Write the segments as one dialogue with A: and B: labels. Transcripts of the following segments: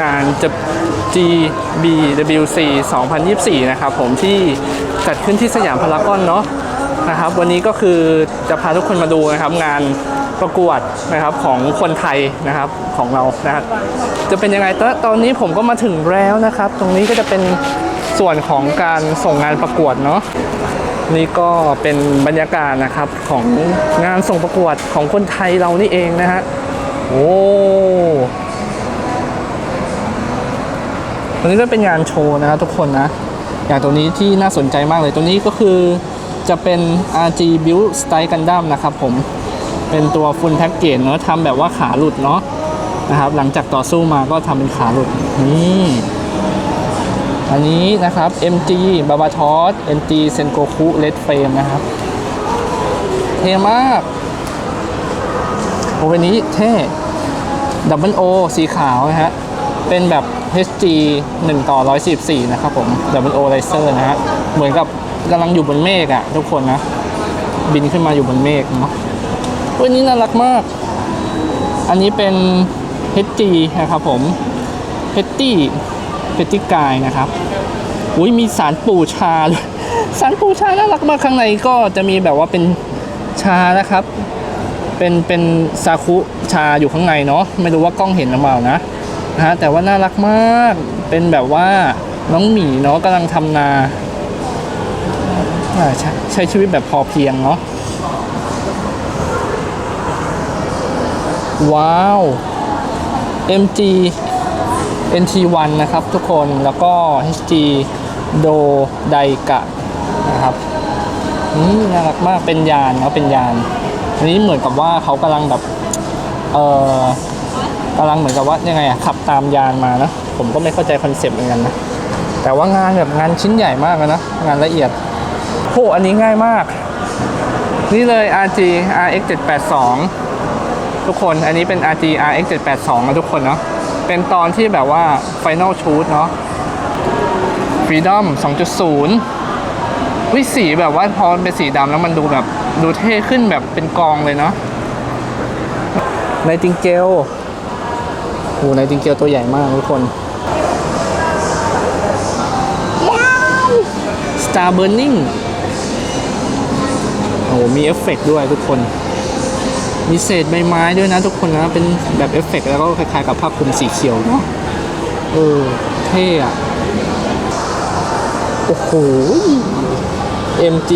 A: งานจะ GBWC 2024 นะครับผมที่จัดขึ้นที่สยามพารากอนเนาะนะครับวันนี้ก็คือจะพาทุกคนมาดูนะครับงานประกวดนะครับของคนไทยนะครับของเรานะครับจะเป็นยังไงตตอนนี้ผมก็มาถึงแล้วนะครับ ตรงนี้ก็จะเป็นส่วนของการส่งงานประกวดเนาะนี่ก็เป็นบรรยากาศนะครับของงานส่งประกวดของคนไทยเรานี่เองนะฮะโอ้ ตรงนี้ก็เป็นงานโชว์นะครับทุกคนนะ อย่างตรงนี้ที่น่าสนใจมากเลยตรงนี้ก็คือจะเป็น RG Build Style Gundam นะครับผม เป็นตัว Full Package เนอะทำแบบว่าขาหลุดเนาะนะครับ หลังจากต่อสู้มาก็ทำเป็นขาหลุด นี่ อันนี้นะครับ MG b a b a t o s MG Sengoku Red Frame นะครับ เท่มากโอ้วันนี้เท่ Double O สีขาวนะฮะ เป็นแบบ HG 1 ต่อ114นะครับผม Double O Laser นะฮะ เหมือนกับกำลังอยู่บนเมฆอะทุกคนนะ บินขึ้นมาอยู่บนเมฆเนาะวันนี้น่ารักมาก อันนี้เป็น HG นะครับผมเพตตี้เพตตี้กายนะครับอุ้ยมีสารปูชาด้วยสารปูชาน่ารักมากข้างในก็จะมีแบบว่าเป็นชานะครับ เป็นเป็นซาคุชาอยู่ข้างในเนาะไม่รู้ว่ากล้องเห็นหรือเปล่านะ นะฮะแต่ว่าน่ารักมาก เป็นแบบว่าน้องหมีเนาะกำลังทำนาใช้ใช้ชีวิตแบบพอเพียงเนาะว้าว MG NT1 นะครับทุกคนแล้วก็ HG Do d a i k a นะครับอืมน่ารักมากเป็นยานเนาะเป็นยานอันนี้เหมือนกับว่าเขากำลังแบบ เอ่อ กำลังเหมือนกับว่ายังไงอะขับตามยานมานะผมก็ไม่เข้าใจคอนเซปต์เหมือนกันนะแต่ว่างานแบบงานชิ้นใหญ่มากนะงานละเอียดโหอันนี้ง่ายมาก นี่เลย RG RX 782ทุกคนอันนี้เป็น RG RX 782นะทุกคนเนาะเป็นตอนที่แบบว่า Final Shoot เนาะ Freedom 2.0วิสีแบบว่าพอเป็นสีดำแล้วมันดูแบบดูเท่ขึ้นแบบเป็นกองเลยเนาะไนติงเกล โหไนติงเกลตัวใหญ่มากทุกคนว้าว Star Burning โอ้โหมีเอฟเฟกต์ด้วยทุกคน มีเศษใบไม้ด้วยนะทุกคนนะ เป็นแบบเอฟเฟกต์แล้วก็คล้ายๆกับผ้าคลุมสีเขียวเนาะเออ เท่อะโอ้โห MG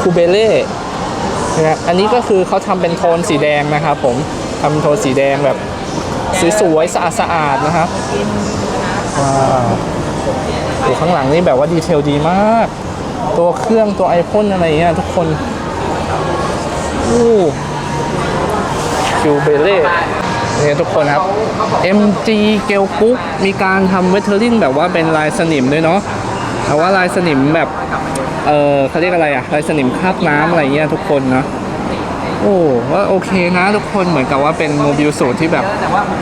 A: คูเบเล่นะอันนี้ก็คือเขาทำเป็นโทนสีแดงนะครับผมทำโทนสีแดงแบบ สวยๆสะอาดๆนะครับว้าวโอ้ข้างหลังนี่แบบว่าดีเทลดีมาก ตัวเครื่องตัวไอพ่นอะไรเงี้ยทุกคนโอ้คิวเบเล่เนี่ยทุกคนครับ MG เกลกุ๊กมีการทำเวทเทอร์ลิงแบบว่าเป็นลายสนิมด้วยเนาะแต่ว่าลายสนิมแบบ เออเขาเรียกอะไรอะลายสนิมคาบน้ำอะไรเงี้ยทุกคนเนาะ โอ้ว่าโอเคนะทุกคนเหมือนกับว่าเป็นโมบิลสูตรที่แบบ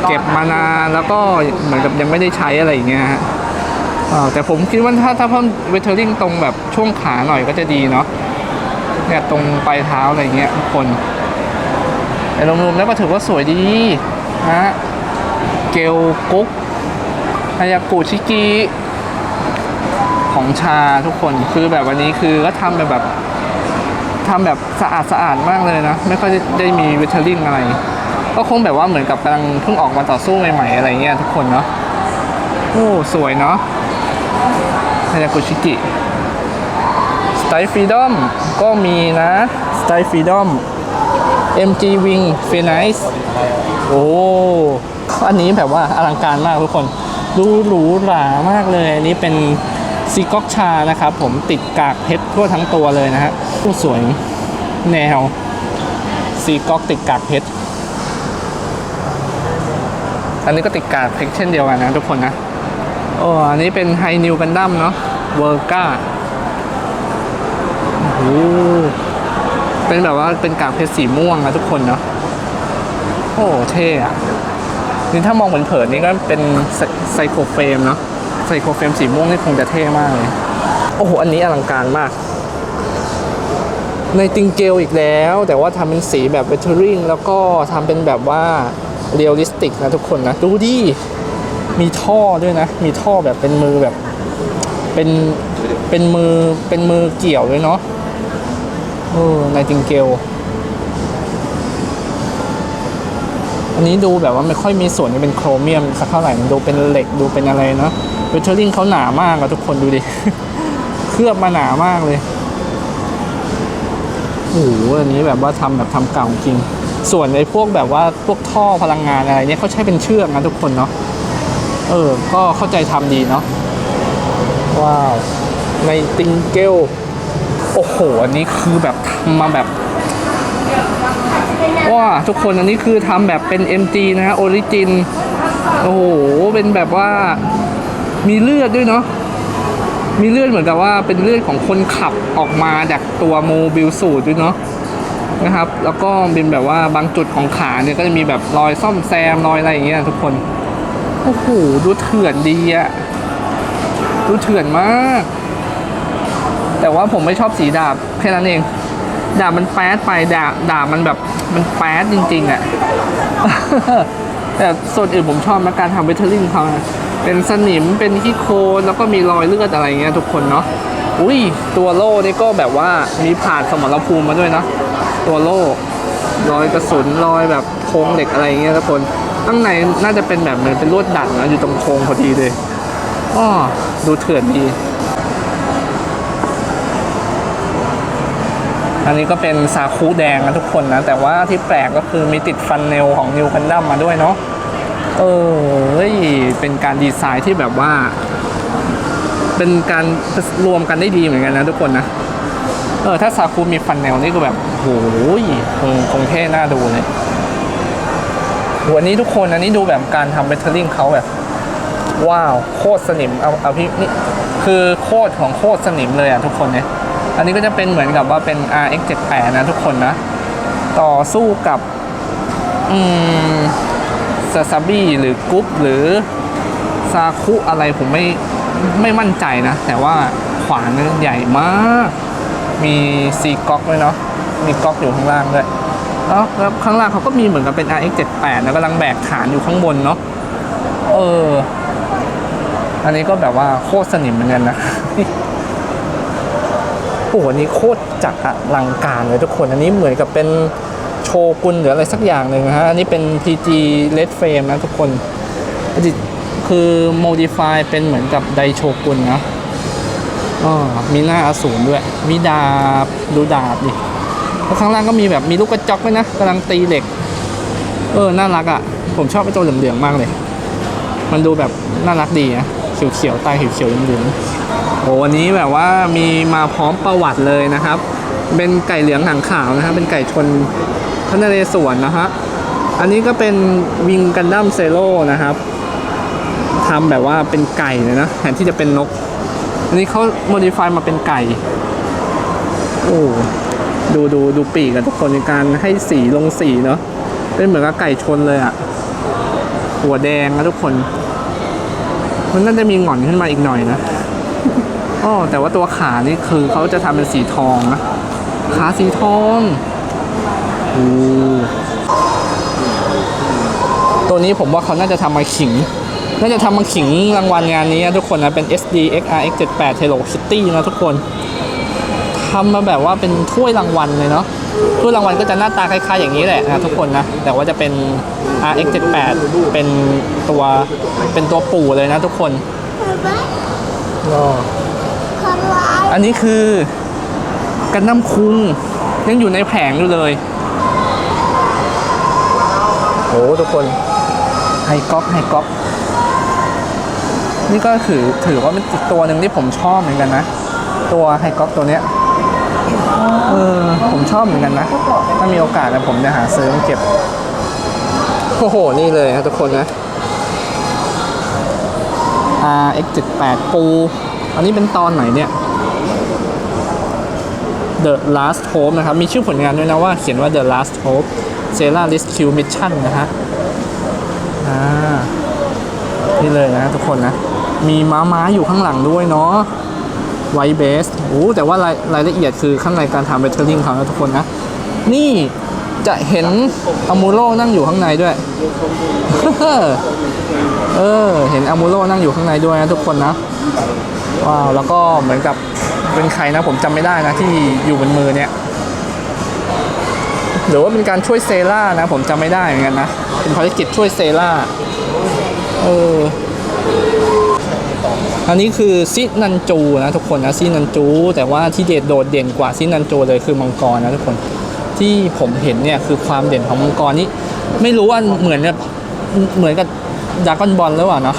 A: เก็บมานานแล้วก็เหมือนกับยังไม่ได้ใช้อะไรอย่างเงี้ยฮะแต่ผมคิดว่าถ้าถ้าเพิ่มเวทเทอร์ลิงตรงแบบช่วงขาหน่อยก็จะดีเนาะเนี่ยตรงปลายเท้าอะไรเงี้ยทุกคนแต่รวมๆแล้วก็ถือว่าสวยดีนะเกลกุ๊กฮายากุชิกิของชาทุกคนคือแบบวันนี้คือก็ทำแบบ ทำแบบสะอาดสะอาดมากเลยนะ ไม่ค่อยได้มีวิเทอริงอะไร ก็คงแบบว่าเหมือนกับกำลังเพิ่งออกมาต่อสู้ใหม่ๆอะไรเงี้ยทุกคนเนาะโอ้สวยเนาะฮายากุชิกิสไตล์ฟรีดอมก็มีนะสไตล์ฟรีดอม MG Wing f i n i c e โอ้อันนี้แบบว่าอลังการมากทุกคนดูหรูหรามากเลย อันนี้เป็นซีก๊อกชานะครับ ผมติดกากเพชรทั่วทั้งตัวเลยนะฮะ ผู้สวย แนวซีก๊อกติดกากเพชร อันนี้ก็ติดกากเพชรเช่นเดียวกันนะทุกคนนะ โอ้อันนี้เป็นไฮนิวกันดั้มเนาะเวอร์ก้าโอ้เป็นแบบว่าเป็นกากเพชรสีม่วงนะทุกคนเนาะโอ้เท่อะนี่ถ้ามองเผินๆนี่ก็เป็นไซไซโครเฟรมเนาะไซโครเฟรมสีม่วงนี่คงจะเท่มากเลย โอ้โห อันนี้อลังการมาก ในติงเกลอีกแล้ว แต่ว่าทำเป็นสีแบบเวทเทอริงแล้วก็ทำเป็นแบบว่าเรียลลิสติกนะทุกคนนะ ดูดิ มีท่อด้วยนะ มีท่อแบบเป็นมือแบบ เป็นเป็นมือเป็นมือเกี่ยวด้วยเนาะเออในจิงเกลอันนี้ดูแบบว่าไม่ค่อยมีส่วนที่เป็นโครเมียมสักเท่าไหร่มันดูเป็นเหล็กดูเป็นอะไรเนาะเวทเทอริงเขาหนามากอะทุกคนดูดิ เคลือบมาหนามากเลย หอันนี้แบบว่าทำแบบทำเก่าจริง ส่วนไอ้พวกแบบว่าพวกท่อพลังงานอะไรเนี่ยเขาใช้เป็นเชือกนะทุกคนเนาะเออ ก็เข้าใจทำดีเนาะว้าว ในติงเกลโอ้โห อันนี้คือแบบทำมาแบบว้าทุกคนอันนี้คือทำแบบเป็น MG นะฮะโอริจิน โอ้โห เป็นแบบว่ามีเลือดด้วยเนาะ มีเลือดเหมือนกับว่าเป็นเลือดของคนขับออกมาจากตัวโมบิลสูตรด้วยเนาะนะครับ แล้วก็เป็นแบบว่าบางจุดของขาเนี่ยก็จะมีแบบรอยซ่อมแซมรอยอะไรอย่างเงี้ยทุกคนโอ้โหดูเถื่อนดีอะดูเถื่อนมาก แต่ว่าผมไม่ชอบสีดาบแค่นั้นเอง ดาบมันแป๊ดไปดาบดาบมันแบบมันแป๊ดจริง ๆอะ แต่ส่วนอื่นผมชอบนะการทำเวทเทอร์ลิงเขานะเป็นสนิมเป็นขี้โคลนแล้วก็มีรอยเลือดอะไรเงี้ยทุกคนเนาะอุ้ยตัวโล่นี่ก็แบบว่ามีผ่านสมรภูมิมาด้วยนะ ตัวโล่รอยกระสุนรอยแบบโครงเหล็กอะไรเงี้ยทุกคนข้างในน่าจะเป็นแบบเหมือนเป็นลวดดัดนะอยู่ตรงโครงพอดีเลยอ้อดูเถื่อนดี อันนี้ก็เป็นซาคุแดงนะทุกคนนะ แต่ว่าที่แปลกก็คือมีติดฟันเนลของนิวคันดัมมาด้วยเนาะเออเฮ้ยเป็นการดีไซน์ที่แบบว่า เป็นการรวมกันได้ดีเหมือนกันนะทุกคนนะ เออถ้าซาคุมีฟันเนลนี่ก็แบบโอ้โหคงคงเท่น่าดูเลยวันนี้ทุกคนอันนี้ดูแบบการทำเบทเทอร์ลิงเขาแบบ ว้าว โคตรสนิมเอาเอาพี่นี่คือโคตรของโคตรสนิมเลยอะทุกคนเนี่ย อันนี้ก็จะเป็นเหมือนกับว่าเป็น RX 78นะทุกคนนะ ต่อสู้กับอืมซาซาบิหรือกรุ๊ปหรือซาคุอะไรผมไม่ไม่มั่นใจนะ แต่ว่าขวานนี่ใหญ่มาก มีซีก๊อกด้วยเนาะมีก๊อกอยู่ข้างล่างด้วยแล้วแล้วข้างล่างเขาก็มีเหมือนกับเป็น RX 78แล้วกำลังแบกฐานอยู่ข้างบนเนาะเออ อันนี้ก็แบบว่าโคตรสนิมเหมือนกันนะ หอันนี้โคตรจัดอลังการเลยทุกคนอันนี้เหมือนกับเป็นโชกุนหรืออะไรสักอย่างหนึ่งนะฮะ อันนี้เป็น PG Red Frame นะทุกคนอันนี้คือ modify เป็นเหมือนกับไดโชกุนนะอ๋อมีหน้าอสูรด้วย มีดาบ ดูดาบดิแล้วข้างล่างก็มีแบบมีลูกกระจอกด้วยนะกำลังตีเหล็ก เออ น่ารักอะ่ะ ผมชอบไอ้ตัวเหลืองๆมากเลย มันดูแบบน่ารักดีนะเขียวๆต้เขียวๆเหลืองๆ โอ้วันนี้แบบว่ามีมาพร้อมประวัติเลยนะครับ เป็นไก่เหลืองหางขาวนะครับ เป็นไก่ชนพระนเรศวรนะฮะอันนี้ก็เป็นวิงกันดั้มเซโร่นะครับทำแบบว่าเป็นไก่เลยนะแทนที่จะเป็นนก อันนี้เขาโมดิฟายมาเป็นไก่ โอ้ดูดูดูปีกกันทุกคนในการให้สีลงสีเนาะเป็นเหมือนกับไก่ชนเลยอะหัวแดงนะทุกคน มันน่าจะมีหงอนขึ้นมาอีกหน่อยนะ อ๋อแต่ว่าตัวขานี่คือเขาจะทำเป็นสีทองนะ ขาสีทองโอ้ตัวนี้ผมว่าเขาน่าจะทำมาขิง น่าจะทำมาขิงรางวัลงานนี้นะทุกคนนะ เป็น SD XRX 78 Hello Kitty นะทุกคนทำมาแบบว่าเป็นถ้วยรางวัลเลยเนาะถ้วยรางวัลก็จะหน้าตาคล้ายๆอย่างนี้แหละนะทุกคนนะ แต่ว่าจะเป็น RX 78 เป็นตัวเป็นตัวปู่เลยนะทุกคน ก็อันนี้คือกันน้ำคุงยังอยู่ในแผงอยู่เลยโอ้ทุกคนไฮก๊อกไฮก๊อกนี่ก็ถือถือว่าเป็นอีกตัวหนึ่งที่ผมชอบเหมือนกันนะ ตัวไฮก๊อกตัวเนี้ยเออผมชอบเหมือนกันนะ ถ้ามีโอกาสนะผมจะหาซื้อมาเก็บโอ้โห นี่เลยนะทุกคนนะ RX78 ปูอันนี้เป็นตอนไหนเนี่ย The Last Hope นะครับ มีชื่อผลงานด้วยนะว่าเขียนว่า The Last Hope s e l a Rescue Mission นะฮะอ่านี่เลยนะทุกคนนะ มีม้าม้าอยู่ข้างหลังด้วยเนาะไวเบสโอ้แต่ว่ารายรายละเอียดคือข้างในการทำเบเทอร์ลิงเขานะทุกคนนะ นี่ จะเห็นอามูโร่นั่งอยู่ข้างในด้วย เออ เห็นอามูโร่นั่งอยู่ข้างในด้วยนะทุกคนนะ ว้าว แล้วก็เหมือนกับเป็นใครนะผมจำไม่ได้นะที่อยู่บนมือเนี่ย หรือว่าเป็นการช่วยเซล่านะ ผมจำไม่ได้เหมือนกันนะ เป็นภารกิจช่วยเซล่า เออ อันนี้คือซินันจูนะทุกคนนะซินันจู แต่ว่าที่เด่นโดดเด่นกว่าซินันจูเลยคือมังกรนะทุกคน ที่ผมเห็นเนี่ยคือความเด่นของมังกรนี่ไม่รู้ว่าเหมือนกับเหมือนกับดากอนบอลหรือเปล่าเนาะ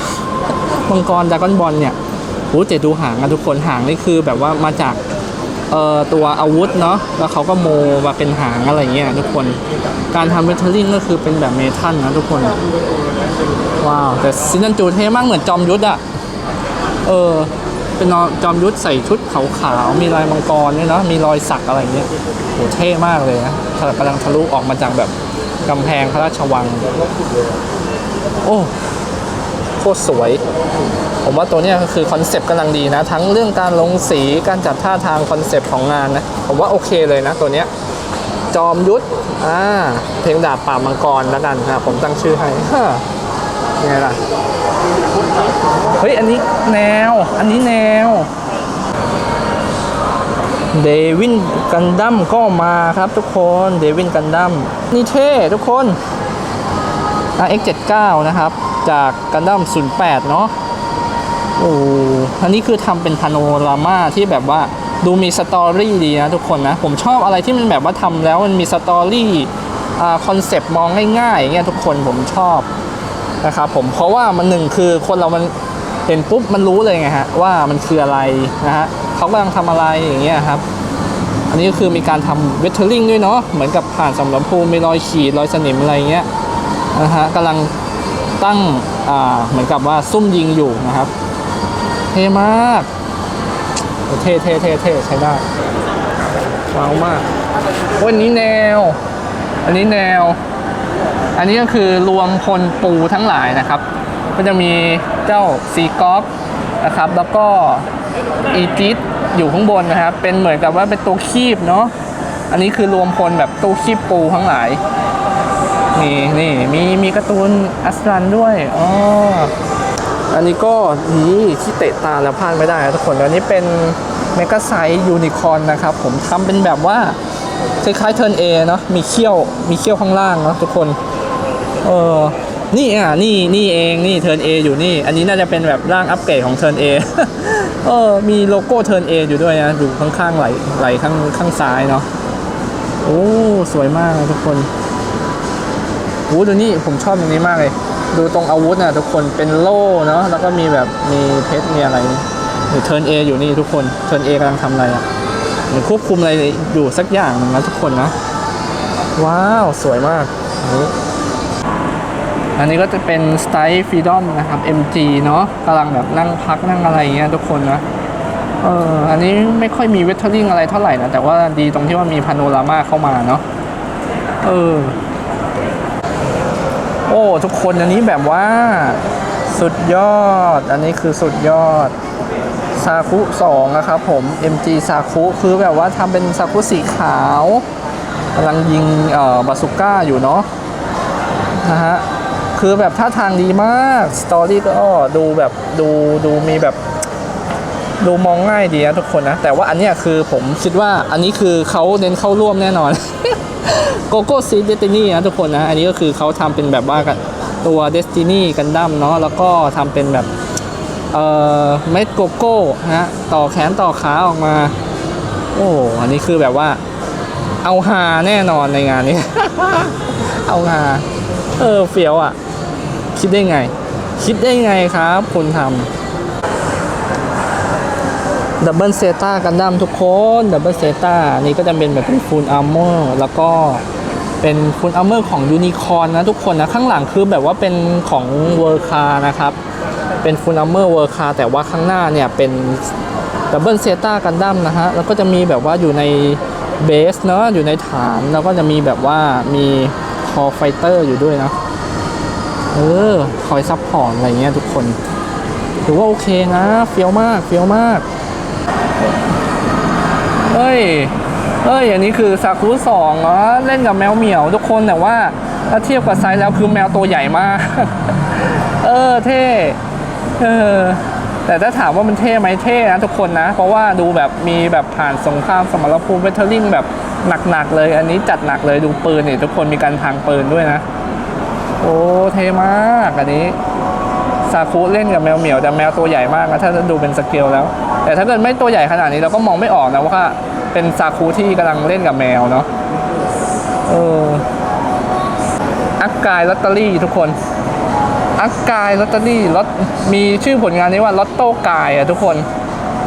A: มังกรดากอนบอลเนี่ยโอ้เจดูหางนะทุกคนหางนี่คือแบบว่ามาจากเอ่อตัวอาวุธเนาะแล้วเขาก็โมมาเป็นหางอะไรเงี้ยทุกคนการทำเมทัลลิงก็คือเป็นแบบเมทัลนะทุกคนว้าวแต่ซินันจูเท่มากเหมือนจอมยุทธอะเออ เป็นจอมยุทธใส่ชุดขาวๆ มีลายมังกรเนี่ยเนาะ มีรอยสักอะไรเงี้ยโหเท่มากเลยนะกำลังทะลุออกมาจากแบบกำแพงพระราชวัง โอ้โคตรสวย ผมว่าตัวเนี้ยก็คือคอนเซปต์กำลังดีนะ ทั้งเรื่องการลงสี การจัดท่าทางคอนเซปต์ของงานนะ ผมว่าโอเคเลยนะตัวเนี้ย จอมยุทธ อ่า เพลงดาบป่ามังกรแล้วกันนะผมตั้งชื่อให้ ฮะยังไงล่ะ เฮ้ย อันนี้แนว อันนี้แนว เดวินกันดั้มก็มาครับทุกคน เดวินกันดั้มนี่เท่ทุกคน RX79 นะครับ จากกันดั้ม08 เนาะโอ้อันนี้คือทำเป็นพาโนรามาที่แบบว่าดูมีสตอรี่ดีนะทุกคนนะ ผมชอบอะไรที่มันแบบว่าทำแล้วมันมีสตอรี่คอนเซปต์มองง่ายๆอย่างเงี้ยทุกคนผมชอบ นะครับผมเพราะว่ามันหนึ่งคือคนเรามันเห็นปุ๊บมันรู้เลยไงฮะว่ามันคืออะไรนะฮะเขากำลังทำอะไรอย่างเงี้ยครับ อันนี้ก็คือมีการทำเวทเทอร์ลิงด้วยเนาะเหมือนกับผ่านสำหรับภูมิมีรอยขีดรอยสนิมอะไรเงี้ยนะฮะกำลังตั้งอ่าเหมือนกับว่าซุ่มยิงอยู่นะครับเท่มากเท่เท่เท่เท่ใช้ได้ว้าวมากวันนี้แนว อันนี้แนว อันนี้ก็คือรวมพลปูทั้งหลายนะครับ ก็จะมีเจ้าซีกอฟนะครับ แล้วก็อีจิตอยู่ข้างบนนะครับ เป็นเหมือนกับว่าเป็นตัวคีบเนาะ อันนี้คือรวมพลแบบตู้คีบปูทั้งหลาย นี่นี่มีมีการ์ตูนอัสรันด้วย อ๋อ อันนี้ก็นี่ที่เตะตาแล้วพลาดไม่ได้ทุกคน อันนี้เป็นเมก a ไซยูนิคอนนะครับ ผมทำเป็นแบบว่าคล้ายๆเทิร์นเอเนาะมีเขี้ยวมีเขี้ยวข้างล่างเนาะทุกคน เออนี่อะนี่นี่เองนี่เทิร์นเออยู่นี่ อันนี้น่าจะเป็นแบบร่างอัปเกรดของเทิร์นเอเออมีโลโก้เทิร์นเออยู่ด้วยนะอยู่ข้างๆไหลไหลข้างข้างซ้ายเนาะโอ้สวยมากทุกคนโอ้ดูนี่ผมชอบตรงนี้มากเลย ดูตรงอาวุธนะทุกคนเป็นโล่เนาะแล้วก็มีแบบมีเพชรมีอะไรหรือเทิร์นเออยู่นี่ทุกคนเทิร์นเอกำลังทำอะไรอะเหมือควบคุมอะไรอยู่สักอย่างหนึงนะทุกคนนะว้าวสวยมากอันนี้ อันนี้ก็จะเป็นสไตล์ฟรีดอมนะครับ MG เนาะกำลังแบบนั่งพักนั่งอะไรเงี้ยทุกคนนะเอออันนี้ไม่ค่อยมีเวทเทอร์ลิงอะไรเท่าไหร่นะ แต่ว่าดีตรงที่ว่ามีพาโนรามาเข้ามาเนาะเออ โอ้ ทุกคนอันนี้แบบว่า สุดยอด อันนี้คือสุดยอดซาคุ2นะครับผม MG ซาคุคือแบบว่าทำเป็นซาคุสีขาวกำลังยิงเอ่อบาสุก้าอยู่เนาะนะฮะ คือแบบท่าทางดีมากสตอรี่ก็ดูแบบดูดูมีแบบ ดูมองง่ายดีนะทุกคนนะ แต่ว่าอันเนี้ยคือผมคิดว่าอันนี้คือเขาเน้นเข้าร่วมแน่นอนโกโก้ซีเดสตินีนะทุกคนนะ อันนี้ก็คือเขาทำเป็นแบบว่ากับตัวเดสตินีกันดั้มเนาะแล้วก็ทำเป็นแบบเอ่อเม็ดโกโก้นะฮะต่อแขนต่อขาออกมา โอ้อันนี้คือแบบว่าเอาฮาแน่นอนในงานนี้ เอาฮาเออเฟี้ยวอะ คิดได้ไง คิดได้ไงครับคุณทำดับเบิลเซต้ากันดั้มทุกคนดับเบิลเซต้านี่ก็จะเป็นแบบเป็นฟูลอาร์เมอร์แล้วก็เป็นฟูลอาร์เมอร์ของยูนิคอนนะทุกคนนะ ข้างหลังคือแบบว่าเป็นของเวอร์คานะครับ เป็นฟูลอาร์เมอร์เวอร์คาแต่ว่าข้างหน้าเนี่ยเป็นดับเบิลเซต้ากันดั้มนะฮะ แล้วก็จะมีแบบว่าอยู่ในเบสเนาะอยู่ในฐาน แล้วก็จะมีแบบว่ามีคอไฟเตอร์อยู่ด้วยนะ เออ คอยซัพพอร์ตอะไรเงี้ยทุกคนถือว่าโอเคนะ เฟี้ยวมาก เฟี้ยวมาก เฮ้ยเเอ้ย อันนี้คือซากุสองเนาะเล่นกับแมวเหมียวทุกคนแต่ว่าถ้าเทียบกับไซส์แล้วคือแมวตัวใหญ่มาก เออ เท่ เออ แต่ถ้าถามว่ามันเท่ไหมเท่นะทุกคนนะ เพราะว่าดูแบบมีแบบผ่านสงครามสมรภูมิเวทเทอร์ลิงแบบหนักๆเลย อันนี้จัดหนักเลยดูปืนนี่ทุกคนมีการทางปืนด้วยนะ อ้เท่มากอันนี้ซาคุเล่นกับแมวเหมียวแต่แมวตัวใหญ่มากนะถ้าดูเป็นสเกลแล้ว แต่ถ้าเกิดไม่ตัวใหญ่ขนาดนี้เราก็มองไม่ออกนะว่าเป็นซาคุที่กำลังเล่นกับแมวเนาะเอออักกายลอตเตอรี่ทุกคนอักกายลอตเตอรี่ลอตมีชื่อผลงานนี้ว่าลอตโต้กายอะทุกคน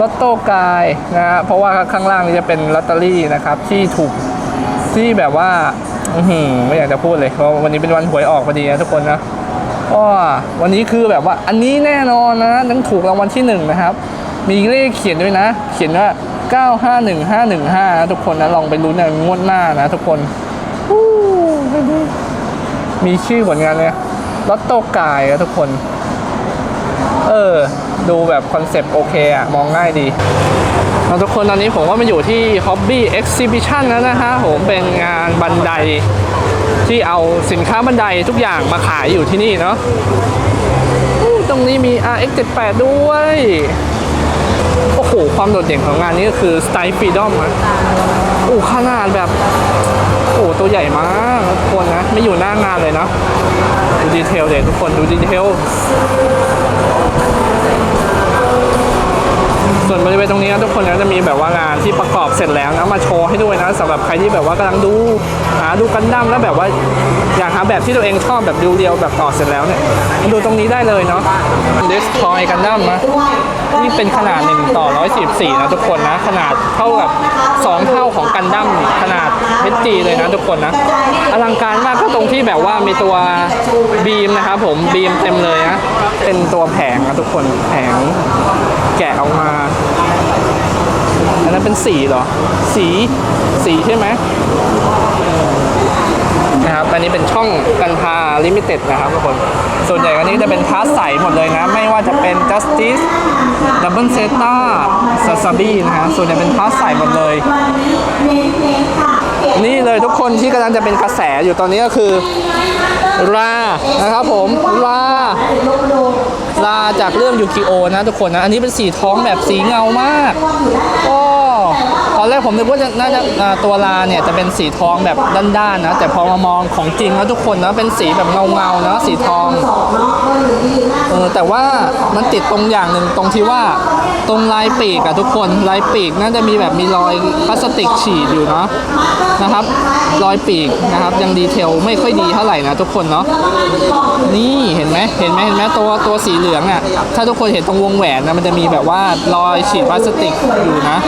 A: ลอตโต้กายนะฮะเพราะว่าข้างล่างนี้จะเป็นลอตเตอรี่นะครับที่ถูกที่แบบว่า ไม่อยากจะพูดเลยเพราะวันนี้เป็นวันหวยออกพอดีนะทุกคนนะก็วันนี้คือแบบว่าอันนี้แน่นอนนะต้องถูกรางวัลที่หนึ่งนะครับ มีเลขเขียนด้วยนะ เขียนว่า 951515นะทุกคนนะลองไปลุ้นในงวดหน้านะทุกคนอู้มีชื่อผลงานเนี่ยลอตโต้กายนะทุกคน เออ ดูแบบคอนเซปต์โอเคอะมองง่ายดี ทุกคนตอนนี้ผมว่ามาอยู่ที่ Hobby Exhibition แล้วนะฮะผมเป็นงานบันไดที่เอาสินค้าบันไดทุกอย่างมาขายอยู่ที่นี่เนาะอู้ตรงนี้มี RX 78ด้วย โอ้โห ความโดดเด่นของงานนี้ก็คือ Style Freedom นะโอ้ขนาดแบบ โอ้ตัวใหญ่มากทุกคนนะ ไม่อยู่หน้างานเลยเนาะดูดีเทลเด็ทุกคนดูดีเทล ส่วนบริเวณตรงนี้นะทุกคนก็จะมีแบบว่างานที่ประกอบเสร็จแล้วนะมาโชว์ให้ด้วยนะสำหรับใครที่แบบว่ากำลังดูหาดูกันดั้มแล้วแบบว่าอยากหาแบบที่ตัวเองชอบแบบเรียวๆแบบต่อเสร็จแล้วเนี่ยมาดูตรงนี้ได้เลยเนาะ Destroy กันดั้มนะนี่เป็นขนาด1ต่อ144นะทุกคนนะ ขนาดเท่ากับ 2 เท่าของกันดั้มขนาด HG เลยนะทุกคนนะอลังการมากก็ตรงที่แบบว่ามีตัวบีมนะครับผมบีมเต็มเลยนะเป็นตัวแผงนะทุกคนแผง แกะออกมา อันนั้นเป็นสีเหรอ สี สีใช่ไหมนะครับ อันนี้เป็นช่องกันพาลิมิเต็ดนะครับทุกคน ส่วนใหญ่อันนี้จะเป็นพาสใสหมดเลยนะ ไม่ว่าจะเป็น Justice Double Zeta Sasabi นะฮะ ส่วนใหญ่เป็นพาสใสหมดเลย นี่เลยทุกคนที่กำลังจะเป็นกระแสอยู่ตอนนี้ก็คือรานะครับผมรา ลาจากเรื่องยูกิโอนะทุกคนนะ อันนี้เป็นสีท้องแบบสีเงามาก กผมนึกว่าจะน่าจะตัวราเนี่ยจะเป็นสีทองแบบด้านๆนะ แต่พอมามองของจริงแล้วทุกคนนะเป็นสีแบบเงาๆนะสีทองเออแต่ว่ามันติดตรงอย่างหนึ่งตรงที่ว่าตรงลายปีกอะทุกคนลายปีกน่าจะมีแบบมีรอยพลาสติกฉีดอยู่เนาะนะครับ รอยปีกนะครับยังดีเทลไม่ค่อยดีเท่าไหร่นะทุกคนเนาะนี่เห็นไหมเห็นไหมเห็นไหมตัวตัวสีเหลืองอะถ้าทุกคนเห็นตรงวงแหวนนะมันจะมีแบบว่ารอยฉีดพลาสติกอยู่นะ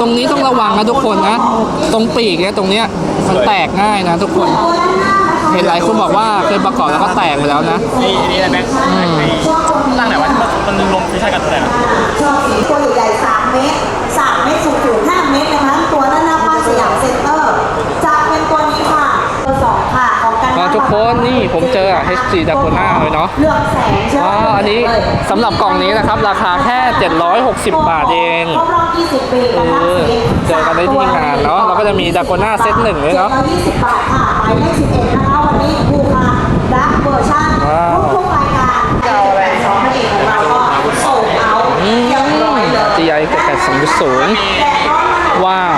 A: ตรงนี้ต้องระวังนะทุกคนนะ ตรงปีกเนี่ยตรงเนี้ยมันแตกง่ายนะทุกคน เห็นหลายคนบอกว่าเคยประกอบแล้วก็แตกไปแล้วนะ
B: นี่อันนี้อะไรแม็กไอ้ตั้งไหนวะมันมันลงไม่ใช่กันเท่าไหร่นะ
C: ตัวใหญ่ๆ3เมตรสามเมตรสูงถึง5เมตรเลยคะ คน
A: นี่ผมเจออะ HG d a c o n a เลยเนาะ
C: เลือกแสงใช่ไหม
A: อ๋ออันนี้สำหรับกล่องนี้นะครับ ราคาแค่ 760 บาทเอง
C: ครบรอบ20ปี
A: เอ
C: นะคะ
A: อเจอกันได้ที่งานเนาะแล้วก็จะมี d a c o n a เซตหนึ่งด้วยเนาะ
C: 720บาทค่ะหมายเลข11นะคะวันนี้บูคาดักเวอร์ชัน
A: ว้าว
C: ทุกๆรายการเราแบรนด์ของพระเอกของเราก็โซลเอา
A: อืม
C: เรียบร้อยเลย
A: GI 820
C: แต่ก็มา
A: ว้าว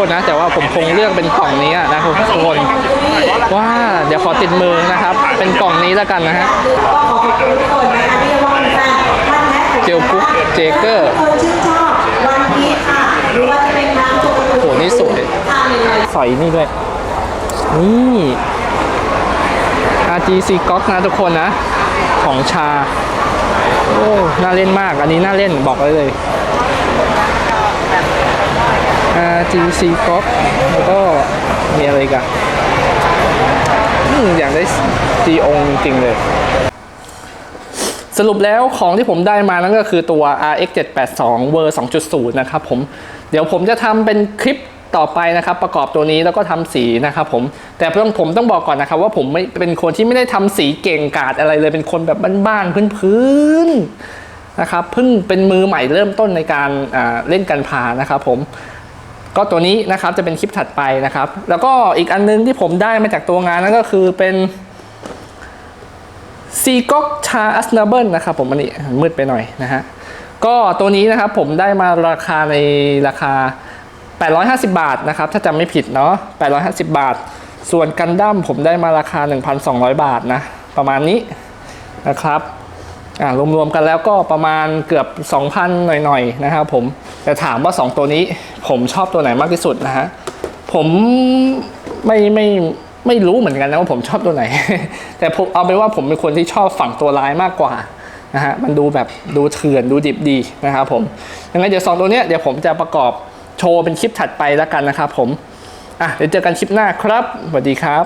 C: คนนะ
A: แต่ว่าผมคงเลือกเป็นกล่องนี้อะนะทุกคนว่าเดี๋ยวขอติดมือนะครับ เป็นกล่องนี้แล้วกันนะฮะ
C: ก็ขอขอบคุณทุกคนนะคะที่ร่วมกันท่านแม็กซ์
A: เจลปุ๊กเจเกอร์
C: คนชื่นชอบวันพีชค่ะหรือว่าเป็นน้ำจุก
A: โอ้โหนี่สวย
C: ทานเลย
A: สอยนี่ด้วย นี่ RGC g o x นะทุกคนนะ ของชา โอ้ น่าเล่นมาก อันนี้น่าเล่นบอกเลยเลย RGC g o x แล้วก็มีอะไรกันอยากได้จีองจริงเลย สรุปแล้วของที่ผมได้มานั่นก็คือตัว RX 782 v 2.0 นะครับผม เดี๋ยวผมจะทำเป็นคลิปต่อไปนะครับประกอบตัวนี้แล้วก็ทำสีนะครับผมแต่เพื่อนผมต้องบอกก่อนนะครับ ว่าผมไม่เป็นคนที่ไม่ได้ทำสีเก่งกาจอะไรเลยเป็นคนแบบบ้านๆพื้นๆนะครับเพิ่งเป็นมือใหม่เริ่มต้นในการเล่นกันพานะครับผม ก็ตัวนี้นะครับจะเป็นคลิปถัดไปนะครับ แล้วก็อีกอันนึงที่ผมได้มาจากตัวงานนั่นก็คือเป็นซีก็อกชาอัสนาเบิลนะครับผมอันนี้มืดไปหน่อยนะฮะก็ตัวนี้นะครับผมได้มาราคาในราคา 850 บาทนะครับ ถ้าจำไม่ผิดเนาะ850 บาท ส่วนกันดั้มผมได้มาราคา 1,200 บาทนะ ประมาณนี้นะครับอ่ารวมๆกันแล้วก็ประมาณเกือบ 2,000 หน่อยๆนะครับผม แต่ถามว่า 2 ตัวนี้ผมชอบตัวไหนมากที่สุดนะฮะ ผมไม่ไม่ไม่รู้เหมือนกันนะว่าผมชอบตัวไหน แต่ผมเอาไปนว่าผมเป็นคนที่ชอบฝั่งตัวร้ายมากกว่านะฮะมันดูแบบดูเถื่อนดูดิบดีนะครับผมยังไงเดี๋ยวสองตัวเนี้ยเดี๋ยวผมจะประกอบโชว์เป็นคลิปถัดไปแล้วกันนะครับผมอะเดี๋ยวเจอกันคลิปหน้าครับสวัสดีครับ